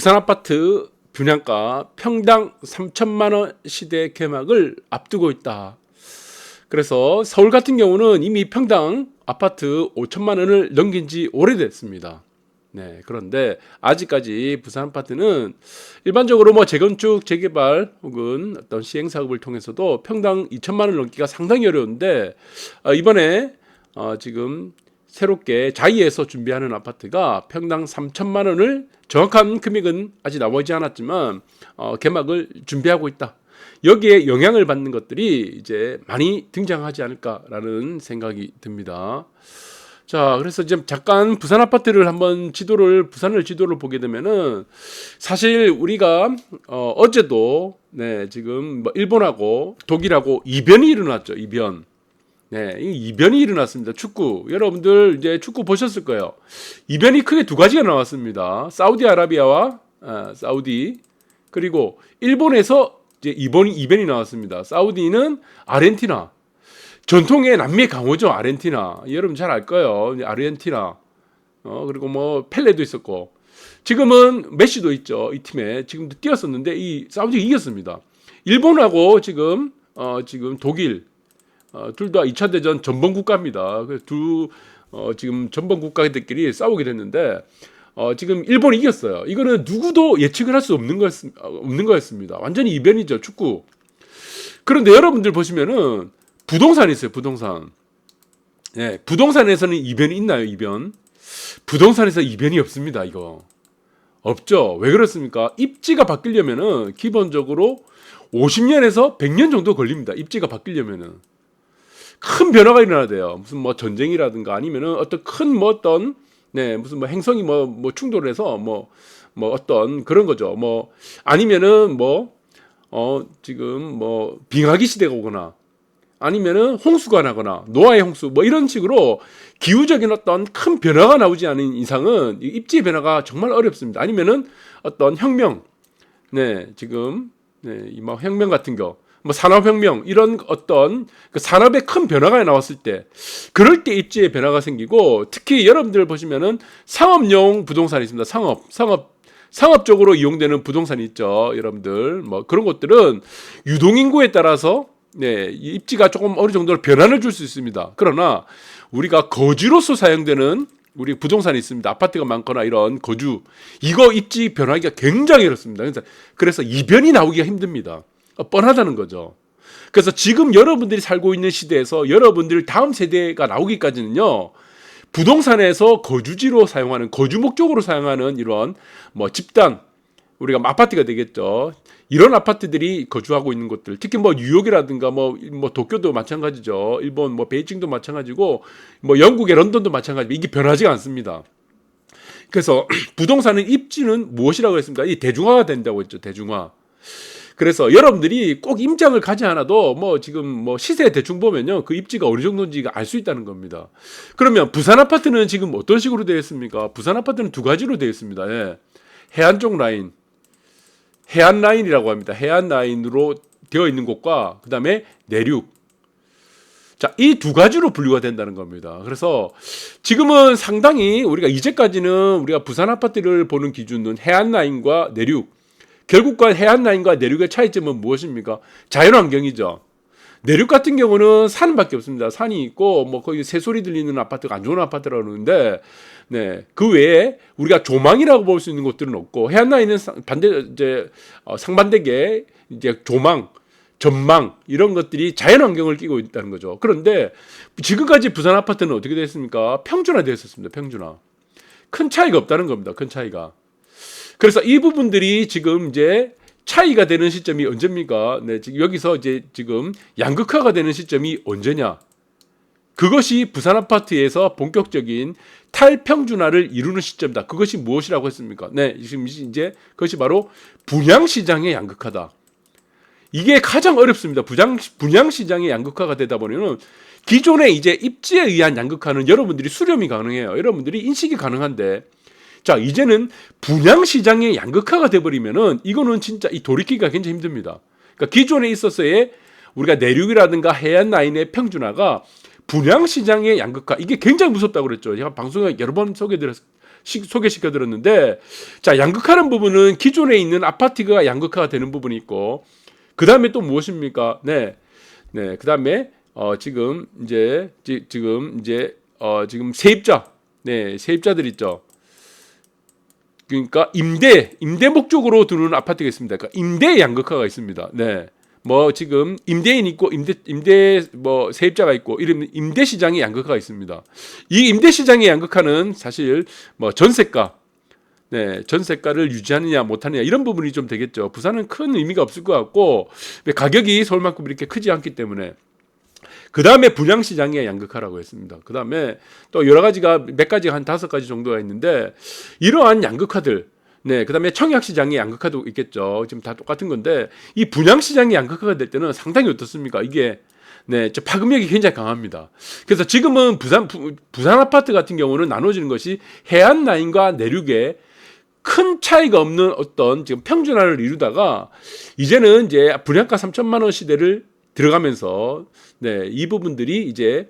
부산 아파트 분양가 평당 3천만 원 시대 개막을 앞두고 있다. 그래서 서울 같은 경우는 이미 평당 아파트 5천만 원을 넘긴 지 오래됐습니다. 네, 그런데 아직까지 부산 아파트는 일반적으로 뭐 재건축, 재개발 혹은 어떤 시행 사업을 통해서도 평당 2천만 원 넘기가 상당히 어려운데 어, 이번에 어, 지금 새롭게 자이에서 준비하는 아파트가 평당 3천만 원을 정확한 금액은 아직 나오지 않았지만 어, 개막을 준비하고 있다. 여기에 영향을 받는 것들이 이제 많이 등장하지 않을까라는 생각이 듭니다. 자, 그래서 지금 잠깐 부산 아파트를 한번 지도를 부산을 지도를 보게 되면은 사실 우리가 어, 어제도 네, 지금 뭐 일본하고 독일하고 이변이 일어났죠. 이변. 네, 이 이변이 일어났습니다. 축구. 여러분들 이제 축구 보셨을 거예요. 이변이 크게 두 가지가 나왔습니다. 사우디아라비아와 아, 사우디 그리고 일본에서 이제 이번이 이변이 나왔습니다. 사우디는 아르헨티나. 전통의 남미 강호죠 아르헨티나. 여러분 잘 알 거예요. 아르헨티나. 어 그리고 뭐 펠레도 있었고 지금은 메시도 있죠 이 팀에 지금도 뛰었었는데 이 사우디가 이겼습니다. 일본하고 지금 어 지금 독일 어, 둘다 2차 대전 전범 국가입니다. 그래서 두 어, 지금 전범 국가들끼리 싸우게 됐는데 어, 지금 일본이 이겼어요. 이거는 누구도 예측을 할 수 없는 거였 없는 거였습니다. 완전히 이변이죠 축구. 그런데 여러분들 보시면은 부동산이 있어요. 부동산. 예, 부동산에서는 이변이 있나요? 이변? 부동산에서 이변이 없습니다. 이거 없죠. 왜 그렇습니까? 입지가 바뀌려면은 기본적으로 50년에서 100년 정도 걸립니다. 입지가 바뀌려면은 큰 변화가 일어나야 돼요. 무슨 뭐 전쟁이라든가 아니면은 어떤 큰 뭐 어떤 네 무슨 뭐 행성이 뭐뭐 충돌해서 뭐뭐 어떤 그런 거죠. 뭐 아니면은 뭐 어 지금 뭐 빙하기 시대가 오거나 아니면은 홍수가 나거나 노아의 홍수 뭐 이런 식으로 기후적인 어떤 큰 변화가 나오지 않은 이상은 이 입지 변화가 정말 어렵습니다. 아니면은 어떤 혁명, 네 지금 네, 이뭐 혁명 같은 거, 뭐 산업혁명 이런 어떤 그 산업의 큰 변화가 나왔을 때 그럴 때 입지에 변화가 생기고 특히 여러분들 보시면은 상업용 부동산이 있습니다. 상업, 상업 상업적으로 이용되는 부동산이 있죠. 여러분들 뭐 그런 것들은 유동 인구에 따라서 네, 이 입지가 조금 어느 정도 변화를 줄 수 있습니다. 그러나 우리가 거주로서 사용되는 우리 부동산이 있습니다. 아파트가 많거나 이런 거주 이거 입지 변하기가 굉장히 어렵습니다. 그래서 이변이 나오기가 힘듭니다. 어, 뻔하다는 거죠. 그래서 지금 여러분들이 살고 있는 시대에서 여러분들 다음 세대가 나오기까지는요. 부동산에서 거주지로 사용하는 거주 목적으로 사용하는 이런 뭐 집단 우리가 아파트가 되겠죠. 이런 아파트들이 거주하고 있는 곳들, 특히 뭐 뉴욕이라든가 뭐, 뭐 도쿄도 마찬가지죠. 일본 뭐 베이징도 마찬가지고 뭐 영국의 런던도 마찬가지고 이게 변하지가 않습니다. 그래서 부동산은 입지는 무엇이라고 했습니까? 이 대중화가 된다고 했죠. 대중화. 그래서 여러분들이 꼭 임장을 가지 않아도 뭐 지금 뭐 시세 대충 보면요 그 입지가 어느 정도인지가 알 수 있다는 겁니다. 그러면 부산 아파트는 지금 어떤 식으로 되어 있습니까? 부산 아파트는 두 가지로 되어 있습니다. 예. 해안 쪽 라인, 해안 라인이라고 합니다. 해안 라인으로 되어 있는 곳과 그다음에 내륙. 자, 이 두 가지로 분류가 된다는 겁니다. 그래서 지금은 상당히 우리가 이제까지는 우리가 부산 아파트를 보는 기준은 해안 라인과 내륙. 결국과 해안 라인과 내륙의 차이점은 무엇입니까? 자연 환경이죠. 내륙 같은 경우는 산밖에 없습니다. 산이 있고 뭐 거기 새소리 들리는 아파트가 안 좋은 아파트라고 그러는데 네. 그 외에 우리가 조망이라고 볼 수 있는 곳들은 없고 해안 라인은 반대 이제 어, 상반되게 이제 조망 전망 이런 것들이 자연 환경을 끼고 있다는 거죠. 그런데 지금까지 부산 아파트는 어떻게 됐습니까? 평준화되어 있었습니다. 평준화. 큰 차이가 없다는 겁니다. 큰 차이가. 그래서 이 부분들이 지금 이제 차이가 되는 시점이 언제입니까? 네, 지금 여기서 이제 지금 양극화가 되는 시점이 언제냐? 그것이 부산 아파트에서 본격적인 탈평준화를 이루는 시점이다. 그것이 무엇이라고 했습니까? 네, 지금 이제 그것이 바로 분양 시장의 양극화다. 이게 가장 어렵습니다. 분양 분양 시장의 양극화가 되다 보면은 기존의 이제 입지에 의한 양극화는 여러분들이 수렴이 가능해요. 여러분들이 인식이 가능한데 자, 이제는 분양 시장의 양극화가 돼 버리면은 이거는 진짜 이 돌이키기가 굉장히 힘듭니다. 그러니까 기존에 있었어의 우리가 내륙이라든가 해안 라인의 평준화가 분양 시장의 양극화 이게 굉장히 무섭다고 그랬죠. 제가 방송에 여러 번 소개드렸 시- 소개시켜 드렸는데 자 양극화는 부분은 기존에 있는 아파트가 양극화가 되는 부분이 있고 그 다음에 또 무엇입니까? 네, 네, 그 다음에 어 지금 이제 지, 지금 이제 어 지금 세입자, 네 세입자들 있죠. 그러니까 임대 임대 목적으로 들어오는 아파트가 있습니다. 그러니까 임대 양극화가 있습니다. 네. 뭐 지금 임대인 있고 임대 임대 뭐 세입자가 있고 이런 임대 시장의 양극화가 있습니다. 이 임대 시장의 양극화는 사실 뭐 전세가 네, 전세가를 유지하느냐 못하느냐 이런 부분이 좀 되겠죠. 부산은 큰 의미가 없을 것 같고 가격이 서울만큼 이렇게 크지 않기 때문에 그 다음에 분양 시장의 양극화라고 했습니다. 그 다음에 또 여러 가지가 몇 가지 한 다섯 가지 정도가 있는데 이러한 양극화들 네, 그 다음에 청약 시장의 양극화도 있겠죠. 지금 다 똑같은 건데 이 분양 시장의 양극화가 될 때는 상당히 어떻습니까? 이게 네, 저 파급력이 굉장히 강합니다. 그래서 지금은 부산 부, 부산 아파트 같은 경우는 나눠지는 것이 해안 라인과 내륙에 큰 차이가 없는 어떤 지금 평준화를 이루다가 이제는 이제 분양가 3천만 원 시대를 들어가면서 네, 이 부분들이 이제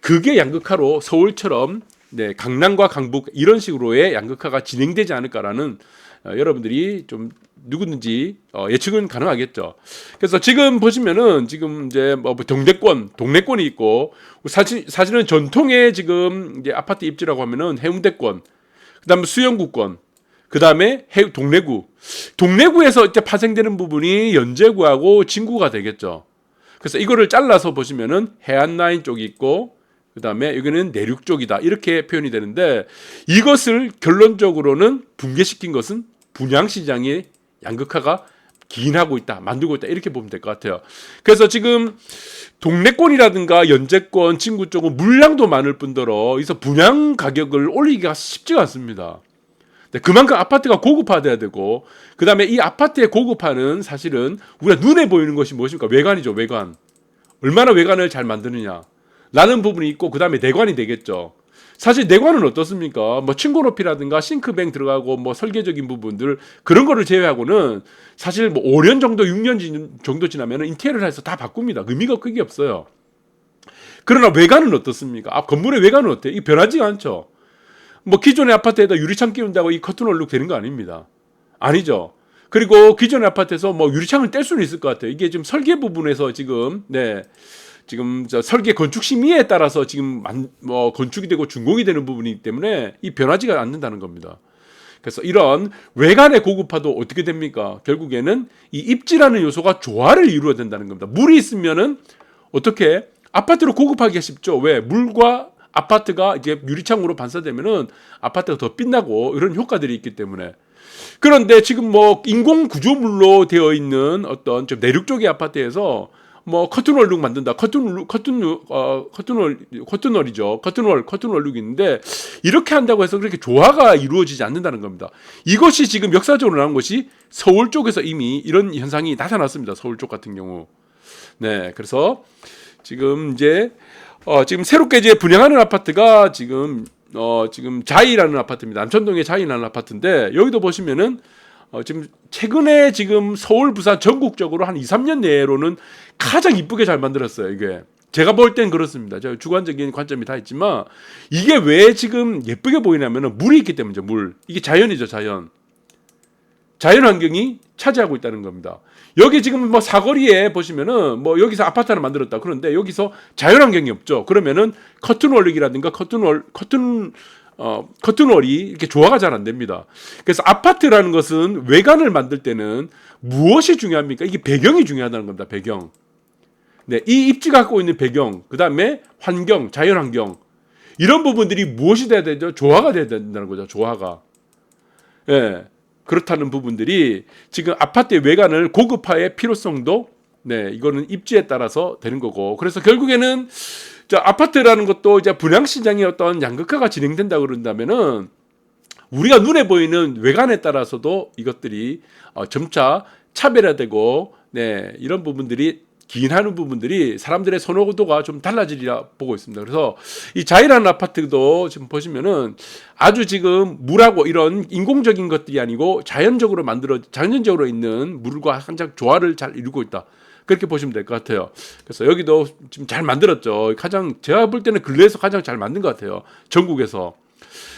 극의 양극화로 서울처럼 네, 강남과 강북 이런 식으로의 양극화가 진행되지 않을까라는 어, 여러분들이 좀 누구든지 어, 예측은 가능하겠죠. 그래서 지금 보시면은 지금 이제 뭐 동대권, 동래권이 있고 사실 사실은 전통의 지금 이제 아파트 입지라고 하면은 해운대권, 그다음에 수영구권, 그 다음에 해 동래구, 동래구에서 이제 파생되는 부분이 연제구하고 진구가 되겠죠. 그래서 이거를 잘라서 보시면은 해안 라인 쪽이 있고 그 다음에 여기는 내륙 쪽이다 이렇게 표현이 되는데 이것을 결론적으로는 붕괴시킨 것은 분양 시장의 양극화가 기인하고 있다 만들고 있다 이렇게 보면 될 것 같아요. 그래서 지금 동래권이라든가 연제권 친구 쪽은 물량도 많을 뿐더러 여기서 분양 가격을 올리기가 쉽지가 않습니다. 네, 그만큼 아파트가 고급화돼야 되고 그 다음에 이 아파트의 고급화는 사실은 우리가 눈에 보이는 것이 무엇입니까? 외관이죠, 외관. 얼마나 외관을 잘 만드느냐. 라는 부분이 있고 그 다음에 내관이 되겠죠. 사실 내관은 어떻습니까? 뭐 층고 높이라든가 싱크뱅 들어가고 뭐 설계적인 부분들 그런 거를 제외하고는 사실 뭐 5년 정도 6년 지- 정도 지나면 인테리어를 해서 다 바꿉니다. 의미가 크게 없어요. 그러나 외관은 어떻습니까? 아, 건물의 외관은 어때요? 이 변하지가 않죠. 뭐 기존의 아파트에다 유리창 끼운다고 이 커튼 얼룩 되는 거 아닙니다. 아니죠. 그리고 기존의 아파트에서 뭐 유리창을 뗄 수는 있을 것 같아요. 이게 지금 설계 부분에서 지금 네 지금 저 설계 건축 심의에 따라서 지금 만, 뭐 건축이 되고 준공이 되는 부분이기 때문에 이 변하지가 않는다는 겁니다. 그래서 이런 외관의 고급화도 어떻게 됩니까? 결국에는 이 입지라는 요소가 조화를 이루어야 된다는 겁니다. 물이 있으면은 어떻게 아파트로 고급하기가 쉽죠. 왜 물과 아파트가 이제 유리창으로 반사되면은 아파트가 더 빛나고 이런 효과들이 있기 때문에 그런데 지금 뭐 인공 구조물로 되어 있는 어떤 좀 내륙 쪽의 아파트에서 뭐 커튼 월 룩 만든다. 커튼월 커튼 어 커튼 월 커튼 월이죠. 커튼 월 커튼 월 룩이 있는데 이렇게 한다고 해서 그렇게 조화가 이루어지지 않는다는 겁니다. 이것이 지금 역사적으로 나온 것이 서울 쪽에서 이미 이런 현상이 나타났습니다. 서울 쪽 같은 경우. 네. 그래서 지금 이제 어 지금 새롭게 이제 분양하는 아파트가 지금 어 지금 자이라는 아파트입니다. 남천동의 자이라는 아파트인데 여기도 보시면은 어 지금 최근에 지금 서울, 부산 전국적으로 한 2, 3년 내로는 가장 이쁘게 잘 만들었어요, 이게. 제가 볼 땐 그렇습니다. 제가 주관적인 관점이 다 있지만 이게 왜 지금 예쁘게 보이냐면은 물이 있기 때문이죠, 물. 이게 자연이죠, 자연. 자연 환경이 차지하고 있다는 겁니다. 여기 지금 뭐 사거리에 보시면은 뭐 여기서 아파트 하나 만들었다. 그런데 여기서 자연 환경이 없죠. 그러면은 커튼 월릭이라든가 커튼 월 커튼 어 커튼월이 이렇게 조화가 잘 안 됩니다. 그래서 아파트라는 것은 외관을 만들 때는 무엇이 중요합니까? 이게 배경이 중요하다는 겁니다. 배경. 네, 이 입지가 갖고 있는 배경, 그 다음에 환경, 자연 환경 이런 부분들이 무엇이 돼야 되죠? 조화가 돼야 된다는 거죠. 조화가. 예. 그렇다는 부분들이 지금 아파트의 외관을 고급화의 필요성도 네 이거는 입지에 따라서 되는 거고. 그래서 결국에는 저 아파트라는 것도 이제 분양 시장의 어떤 양극화가 진행된다 그런다면은 우리가 눈에 보이는 외관에 따라서도 이것들이 어, 점차 차별화되고 네 이런 부분들이 기인하는 부분들이 사람들의 선호도가 좀 달라지리라 보고 있습니다. 그래서 이 자이라는 아파트도 지금 보시면은 아주 지금 물하고 이런 인공적인 것들이 아니고 자연적으로 만들어 자연적으로 있는 물과 항상 조화를 잘 이루고 있다. 그렇게 보시면 될 것 같아요. 그래서 여기도 지금 잘 만들었죠. 가장 제가 볼 때는 근래에서 가장 잘 만든 것 같아요. 전국에서.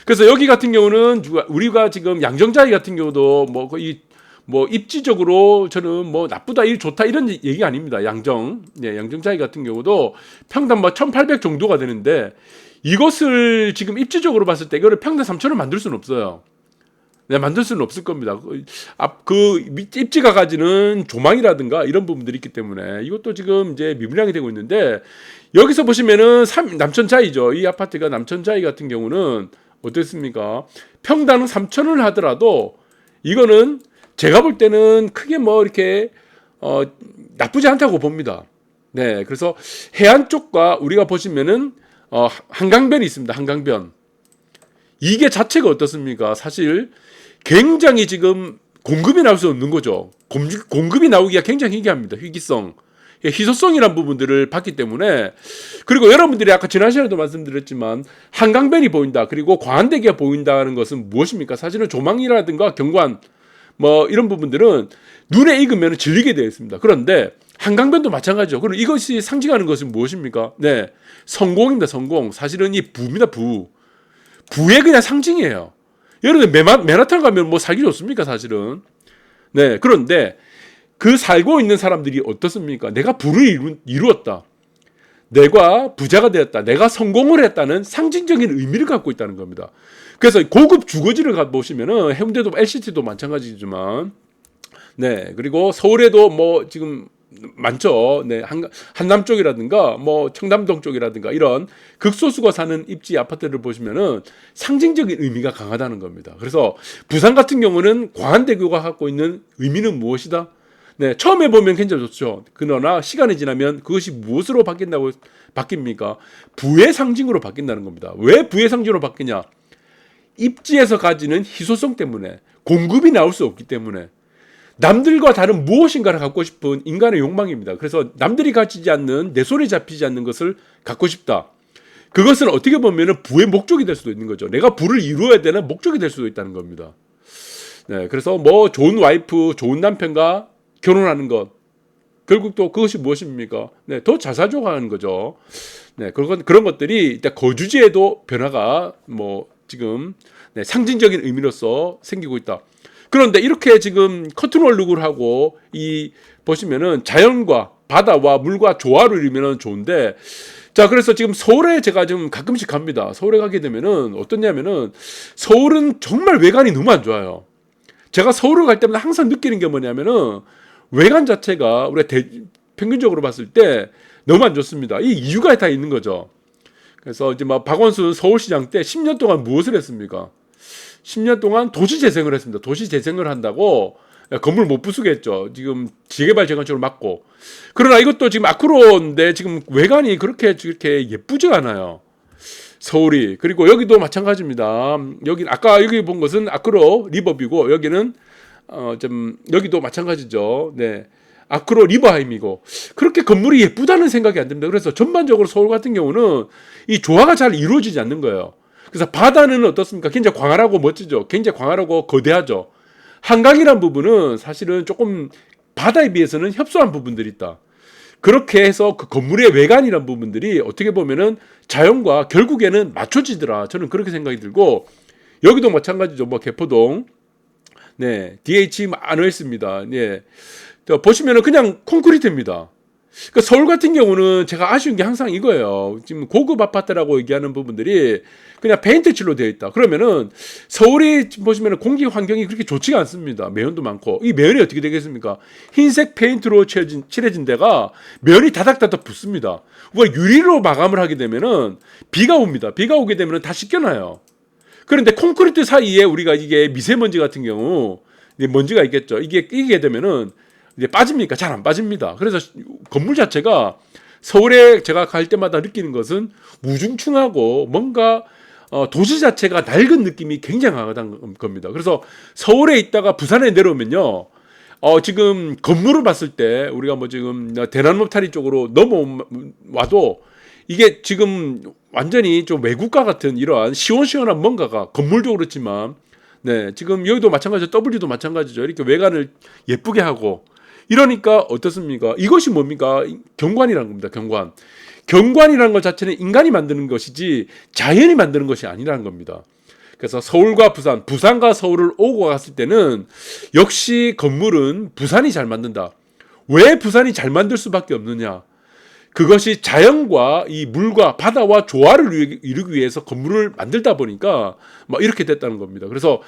그래서 여기 같은 경우는 우리가 지금 양정자이 같은 경우도 뭐 거의 뭐 입지적으로 저는 뭐 나쁘다 일 좋다 이런 얘기 아닙니다. 양정. 네, 양정자이 같은 경우도 평당 뭐 1,800 정도가 되는데 이것을 지금 입지적으로 봤을 때 이거를 평당 3,000원 만들 수는 없어요. 네, 만들 수는 없을 겁니다. 그, 앞, 그 밑- 입지가 가지는 조망이라든가 이런 부분들이 있기 때문에 이것도 지금 이제 미분양이 되고 있는데 여기서 보시면은 삼- 남천자이죠. 이 아파트가 남천자이 같은 경우는 어떻습니까? 평당 3천원을 하더라도 이거는 제가 볼 때는 크게 뭐 이렇게 어, 나쁘지 않다고 봅니다. 네, 그래서 해안 쪽과 우리가 보시면은 어, 한강변이 있습니다. 한강변. 이게 자체가 어떻습니까? 사실 굉장히 지금 공급이 나올 수 없는 거죠. 공급, 공급이 나오기가 굉장히 희귀합니다. 희귀성. 예, 희소성이란 부분들을 봤기 때문에 그리고 여러분들이 아까 지난 시간에도 말씀드렸지만 한강변이 보인다 그리고 광안대교가 보인다는 것은 무엇입니까 사실은 조망이라든가 경관 뭐 이런 부분들은 눈에 익으면 질리게 되어 있습니다. 그런데 한강변도 마찬가지죠. 그럼 이것이 상징하는 것은 무엇입니까? 네. 성공입니다 성공. 사실은 이 부입니다 부. 부의 그냥 상징이에요. 여러분 메마, 맨하탄 가면 뭐 살기 좋습니까 사실은? 네. 그런데 그 살고 있는 사람들이 어떻습니까? 내가 부를 이루, 이루었다. 내가 부자가 되었다. 내가 성공을 했다는 상징적인 의미를 갖고 있다는 겁니다. 그래서 고급 주거지를 가보시면은 해운대도 LCT도 마찬가지지만 네 그리고 서울에도 뭐 지금 많죠. 네 한, 한남 쪽이라든가 뭐 청담동 쪽이라든가 이런 극소수가 사는 입지 아파트를 보시면은 상징적인 의미가 강하다는 겁니다. 그래서 부산 같은 경우는 광안대교가 갖고 있는 의미는 무엇이다? 네, 처음에 보면 굉장히 좋죠. 그러나 시간이 지나면 그것이 무엇으로 바뀐다고 바뀝니까? 부의 상징으로 바뀐다는 겁니다. 왜 부의 상징으로 바뀌냐? 입지에서 가지는 희소성 때문에 공급이 나올 수 없기 때문에 남들과 다른 무엇인가를 갖고 싶은 인간의 욕망입니다. 그래서 남들이 가지지 않는 내 손에 잡히지 않는 것을 갖고 싶다. 그것은 어떻게 보면 부의 목적이 될 수도 있는 거죠. 내가 부를 이루어야 되는 목적이 될 수도 있다는 겁니다. 네, 그래서 뭐 좋은 와이프, 좋은 남편과 결혼하는 것 결국 또 그것이 무엇입니까? 네, 더잘 살자고 하는 거죠. 네, 그런 그런 것들이 일단 거주지에도 변화가 뭐 지금 네, 상징적인 의미로서 생기고 있다. 그런데 이렇게 지금 커튼월 룩을 하고 이 보시면은 자연과 바다와 물과 조화를 이루면 좋은데 자 그래서 지금 서울에 제가 지금 가끔씩 갑니다. 서울에 가게 되면은 어떻냐면은 서울은 정말 외관이 너무 안 좋아요. 제가 서울을 갈 때마다 항상 느끼는 게 뭐냐면은 외관 자체가 우리가 대, 평균적으로 봤을 때 너무 안 좋습니다. 이 이유가 다 있는 거죠. 그래서 이제 막 박원순 서울시장 때 10년 동안 무엇을 했습니까? 10년 동안 도시 재생을 했습니다. 도시 재생을 한다고 건물 못 부수겠죠. 지금 재개발 재건축을 막고. 그러나 이것도 지금 아크로인데 지금 외관이 그렇게 이렇게 예쁘지 않아요. 서울이 그리고 여기도 마찬가지입니다. 여기 아까 여기 본 것은 아크로 리버뷰고 여기는 어좀 여기도 마찬가지죠. 네. 아크로 리버하임이고 그렇게 건물이 예쁘다는 생각이 안 듭니다. 그래서 전반적으로 서울 같은 경우는 이 조화가 잘 이루어지지 않는 거예요. 그래서 바다는 어떻습니까? 굉장히 광활하고 멋지죠. 굉장히 광활하고 거대하죠. 한강이란 부분은 사실은 조금 바다에 비해서는 협소한 부분들이 있다. 그렇게 해서 그 건물의 외관이란 부분들이 어떻게 보면은 자연과 결국에는 맞춰지더라. 저는 그렇게 생각이 들고 여기도 마찬가지죠. 뭐 개포동 네, DH 많어 있습니다. 예. 저 보시면은 그냥 콘크리트입니다. 그러니까 서울 같은 경우는 제가 아쉬운 게 항상 이거예요. 지금 고급 아파트라고 얘기하는 부분들이 그냥 페인트 칠로 되어 있다. 그러면은 서울이 지금 보시면은 공기 환경이 그렇게 좋지가 않습니다. 매연도 많고 이 매연이 어떻게 되겠습니까? 흰색 페인트로 칠해진, 칠해진 데가 면이 다닥다닥 붙습니다. 우리가 유리로 마감을 하게 되면은 비가 옵니다. 비가 오게 되면은 다 씻겨놔요. 그런데 콘크리트 사이에 우리가 이게 미세먼지 같은 경우 먼지가 있겠죠. 이게 끼게 되면은 이제 빠집니까? 잘 안 빠집니다. 그래서 건물 자체가 서울에 제가 갈 때마다 느끼는 것은 무중충하고 뭔가 어, 도시 자체가 낡은 느낌이 굉장하다는 겁니다. 그래서 서울에 있다가 부산에 내려오면요. 어, 지금 건물을 봤을 때 우리가 뭐 지금 대南로타리 쪽으로 넘어와도 이게 지금 완전히 좀 외국과 같은 이러한 시원시원한 뭔가가 건물도 그렇지만 네, 지금 여기도 마찬가지죠. W도 마찬가지죠. 이렇게 외관을 예쁘게 하고 이러니까 어떻습니까? 이것이 뭡니까? 경관이라는 겁니다. 경관. 경관이라는 것 자체는 인간이 만드는 것이지 자연이 만드는 것이 아니라는 겁니다. 그래서 서울과 부산, 부산과 서울을 오고 갔을 때는 역시 건물은 부산이 잘 만든다. 왜 부산이 잘 만들 수밖에 없느냐? 그것이 자연과 이 물과 바다와 조화를 이루기- 위해서 건물을 만들다 보니까 막 이렇게 됐다는 겁니다. 그래서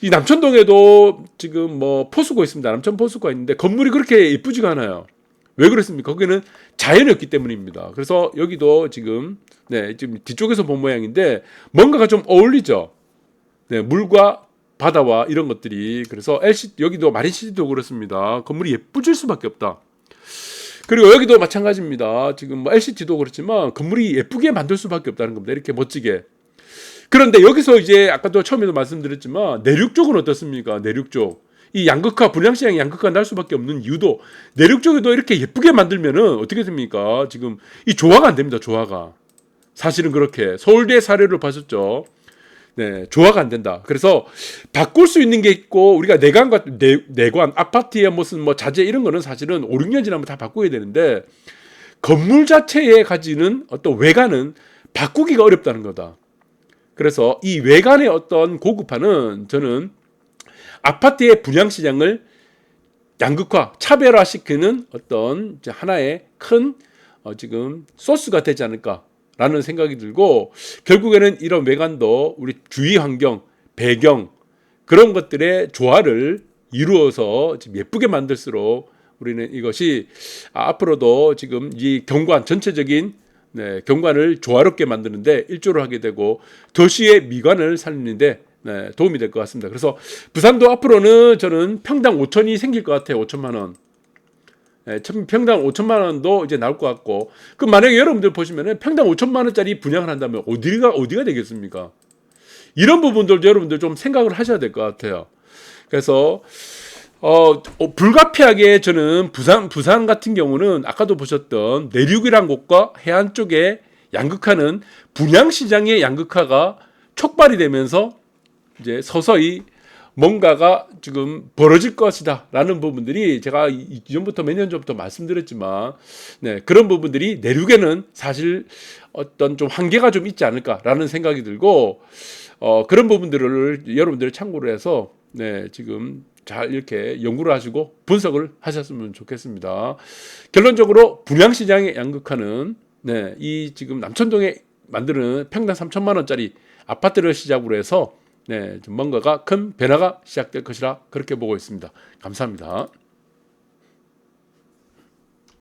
이 남천동에도 지금 뭐 포수가 있습니다. 남천 포수가 있는데 건물이 그렇게 예쁘지가 않아요. 왜 그렇습니까? 거기는 자연이었기 때문입니다. 그래서 여기도 지금 네 지금 뒤쪽에서 본 모양인데 뭔가가 좀 어울리죠. 네 물과 바다와 이런 것들이 그래서 LC 여기도 마린시티도 그렇습니다. 건물이 예쁘질 수밖에 없다. 그리고 여기도 마찬가지입니다. 지금 뭐 LCT도 그렇지만 건물이 예쁘게 만들 수밖에 없다는 겁니다. 이렇게 멋지게. 그런데 여기서 이제 아까도 처음에도 말씀드렸지만 내륙 쪽은 어떻습니까? 내륙 쪽. 이 양극화 분양시장 양극화 날 수밖에 없는 이유도 내륙 쪽에도 이렇게 예쁘게 만들면은 어떻게 됩니까? 지금 이 조화가 안 됩니다. 조화가 사실은 그렇게 서울대 사례를 봤었죠. 네, 조화가 안 된다. 그래서 바꿀 수 있는 게 있고 우리가 내관과 내, 내관 아파트의 무슨 뭐 자재 이런 거는 사실은 5, 6년 지나면 다 바꿔야 되는데 건물 자체에 가지는 어떤 외관은 바꾸기가 어렵다는 거다. 그래서 이 외관의 어떤 고급화는 저는 아파트의 분양 시장을 양극화, 차별화시키는 어떤 하나의 큰 어, 지금 소스가 되지 않을까 라는 생각이 들고 결국에는 이런 외관도 우리 주위 환경, 배경 그런 것들의 조화를 이루어서 지금 예쁘게 만들수록 우리는 이것이 아, 앞으로도 지금 이 경관 전체적인 네, 경관을 조화롭게 만드는데 일조를 하게 되고 도시의 미관을 살리는데 네, 도움이 될 것 같습니다. 그래서 부산도 앞으로는 저는 평당 5천이 생길 것 같아요. 5천만 원. 예, 천- 평당 5천만 원도 이제 나올 것 같고 그 만약에 여러분들 보시면은 평당 5천만 원짜리 분양을 한다면 어디가 어디가 되겠습니까? 이런 부분들도 여러분들 좀 생각을 하셔야 될 것 같아요. 그래서 어, 어, 불가피하게 저는 부산 부산 같은 경우는 아까도 보셨던 내륙이란 곳과 해안 쪽에 양극화는 분양 시장의 양극화가 촉발이 되면서 이제 서서히 뭔가가 지금 벌어질 것이다 라는 부분들이 제가 이- 이전부터 몇 년 전부터 말씀드렸지만 네, 그런 부분들이 내륙에는 사실 어떤 좀 한계가 좀 있지 않을까라는 생각이 들고 어, 그런 부분들을 여러분들 참고를 해서 네, 지금 잘 이렇게 연구를 하시고 분석을 하셨으면 좋겠습니다. 결론적으로 분양 시장의 양극화는 네, 이 지금 남천동에 만드는 평당 3천만 원짜리 아파트를 시작으로 해서 네, 좀 뭔가가 큰 변화가 시작될 것이라 그렇게 보고 있습니다. 감사합니다.